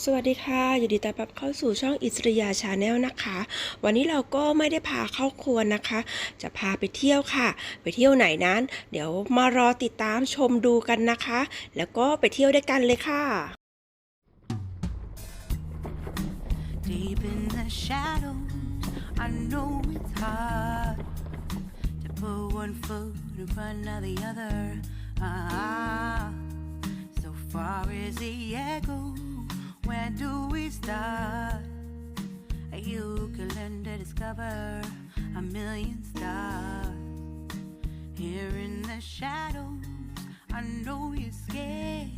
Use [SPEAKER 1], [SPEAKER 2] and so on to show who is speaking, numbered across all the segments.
[SPEAKER 1] สวัสดีค่ะยินดีต้อนรับเข้าสู่ช่องอิสริยาชาแนลนะคะ วันนี้เราก็ไม่ได้พาเข้าครัวนะคะ จะพาไปเที่ยวค่ะ ไปเที่ยวไหนนั้น เดี๋ยวมารอติดตามชมดูกันนะคะ แล้วก็ไปเที่ยวด้วยกันเลยค่ะ
[SPEAKER 2] Deep in the shadows, I know it's hard to put one foot in front of the other. Ah, so far as the echo, where do we start? You can learn to discover a million stars. Here in the shadows, I know you're scared.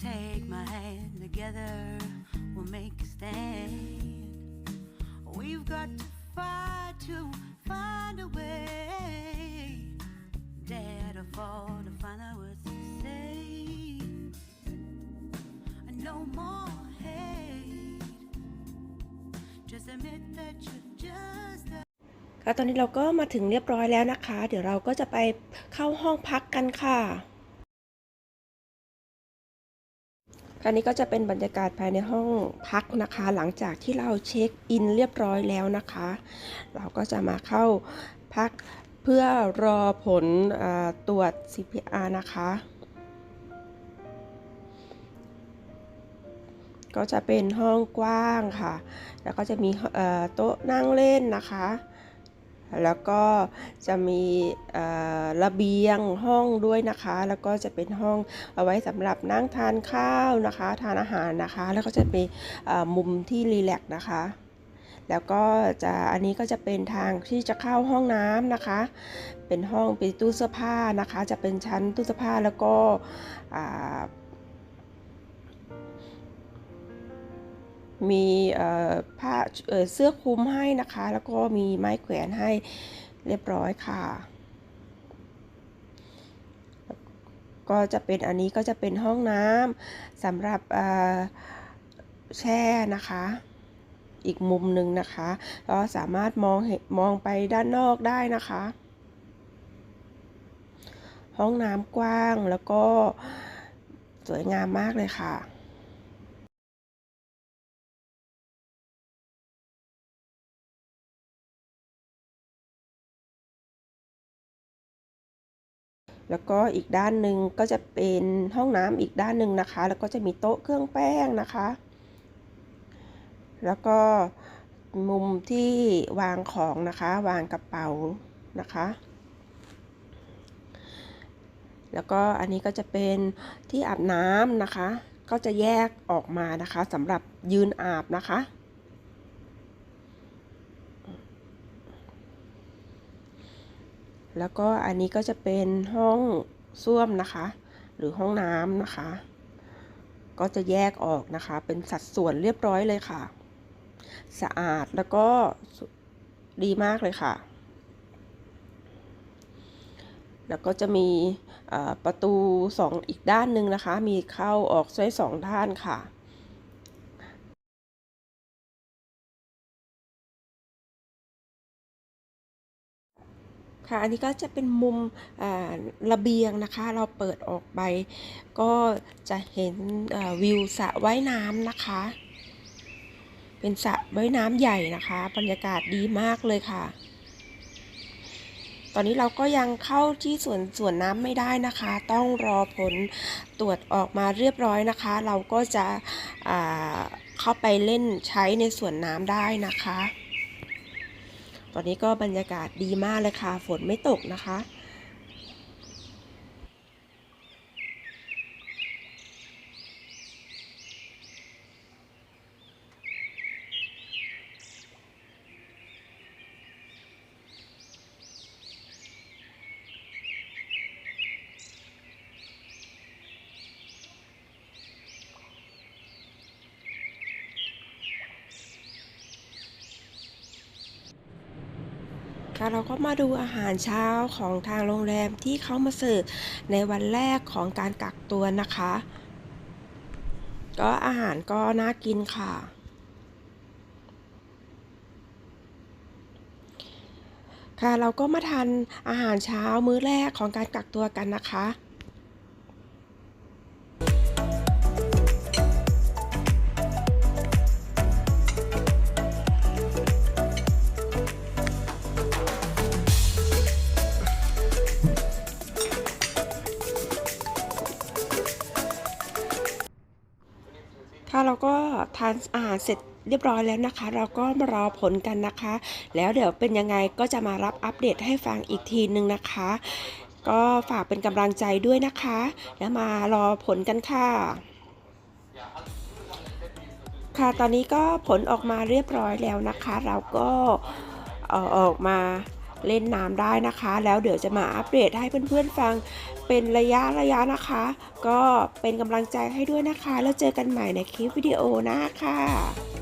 [SPEAKER 2] Take my hand together, we'll make a stand. We've got to fight to find a way. Dare to fall to find out what No more hate. Just admit that you're just a
[SPEAKER 1] ค่ะตอนนี้เราก็มาถึงเรียบร้อยแล้วนะคะ เดี๋ยวเราก็จะไปเข้าห้องพักกันค่ะคราวนี้ก็จะเป็นบรรยากาศภายในห้องพักนะคะ หลังจากที่เราเช็คอินเรียบร้อยแล้วนะคะ เราก็จะมาเข้าพักเพื่อรอผลอตรวจ CPR นะคะ ก็จะเป็นห้องกว้างค่ะ แล้วก็จะมีโต๊ะนั่งเล่นนะคะ แล้วก็จะมีระเบียงห้องด้วยนะคะ แล้วก็จะเป็นห้องเอาไว้สำหรับนั่งทานข้าวนะคะ ทานอาหารนะคะ แล้วก็จะมีมุมที่รีแลกซ์นะคะแล้วก็จะอันนี้ก็จะเป็นทางที่จะเข้าห้องน้ำนะคะ เป็นห้องเป็นตู้เสื้อผ้านะคะ จะเป็นชั้นตู้เสื้อผ้าแล้วก็ มีผ้าเสื้อคลุมให้นะคะ แล้วก็มีไม้แขวนให้เรียบร้อยค่ะ ก็จะเป็นอันนี้ก็จะเป็นห้องน้ำสำหรับแช่นะคะอีกมุมหนึ่งนะคะ ก็สามารถมองเห็นมองไปด้านนอกได้นะคะ ห้องน้ำกว้างแล้วก็สวยงามมากเลยค่ะ แล้วก็อีกด้านหนึ่งก็จะเป็นห้องน้ำอีกด้านหนึ่งนะคะ แล้วก็จะมีโต๊ะเครื่องแป้งนะคะ แล้วก็มุมที่วางของนะคะ วางกระเป๋านะคะ แล้วก็อันนี้ก็จะเป็นที่อาบน้ำนะคะ ก็จะแยกออกมานะคะสำหรับยืนอาบนะคะ แล้วก็อันนี้ก็จะเป็นห้องส้วมนะคะ หรือห้องน้ำนะคะ ก็จะแยกออกนะคะ เป็นสัดส่วนเรียบร้อยเลยค่ะ สะอาดแล้วก็ดีมากเลยค่ะ แล้วก็จะมีประตูสองอีกด้านหนึ่งนะคะ มีเข้าออกใช้สองด้านค่ะ อันนี้ก็จะเป็นมุมระเบียงนะคะ เราเปิดออกไป ก็จะเห็นวิวสระว่ายน้ำนะคะ เป็นสระว่ายน้ำใหญ่นะคะ บรรยากาศดีมากเลยค่ะ ตอนนี้เราก็ยังเข้าที่สวนสวนน้ำไม่ได้นะคะ ต้องรอผลตรวจออกมาเรียบร้อยนะคะ เราก็จะเข้าไปเล่นใช้ในสวนน้ำได้นะคะ ตอนนี้ก็บรรยากาศดีมากเลยค่ะ ฝนไม่ตกนะคะ ค่ะเราก็มาดูอาหารเช้าของทางโรงแรมที่เขามาเสิร์ฟในวันแรกของการกักตัวนะคะ ก็อาหารก็น่ากินค่ะ ค่ะเราก็มาทานอาหารเช้ามื้อแรกของการกักตัวกันนะคะ เราก็ทานอาหารเสร็จเรียบร้อยแล้วนะคะ เราก็มารอผลกันนะคะ แล้วเดี๋ยวเป็นยังไงก็จะมารับอัปเดตให้ฟังอีกทีนึงนะคะ ก็ฝากเป็นกำลังใจด้วยนะคะ แล้วมารอผลกันค่ะ ค่ะตอนนี้ก็ผลออกมาเรียบร้อยแล้วนะคะ เราก็ออกมา เล่นน้ำได้นะคะ แล้วเดี๋ยวจะมาอัปเดตให้เพื่อนๆฟังเป็นระยะระยะนะคะ ก็เป็นกำลังใจให้ด้วยนะคะ แล้วเจอกันใหม่ในคลิปวิดีโอหน้าค่ะ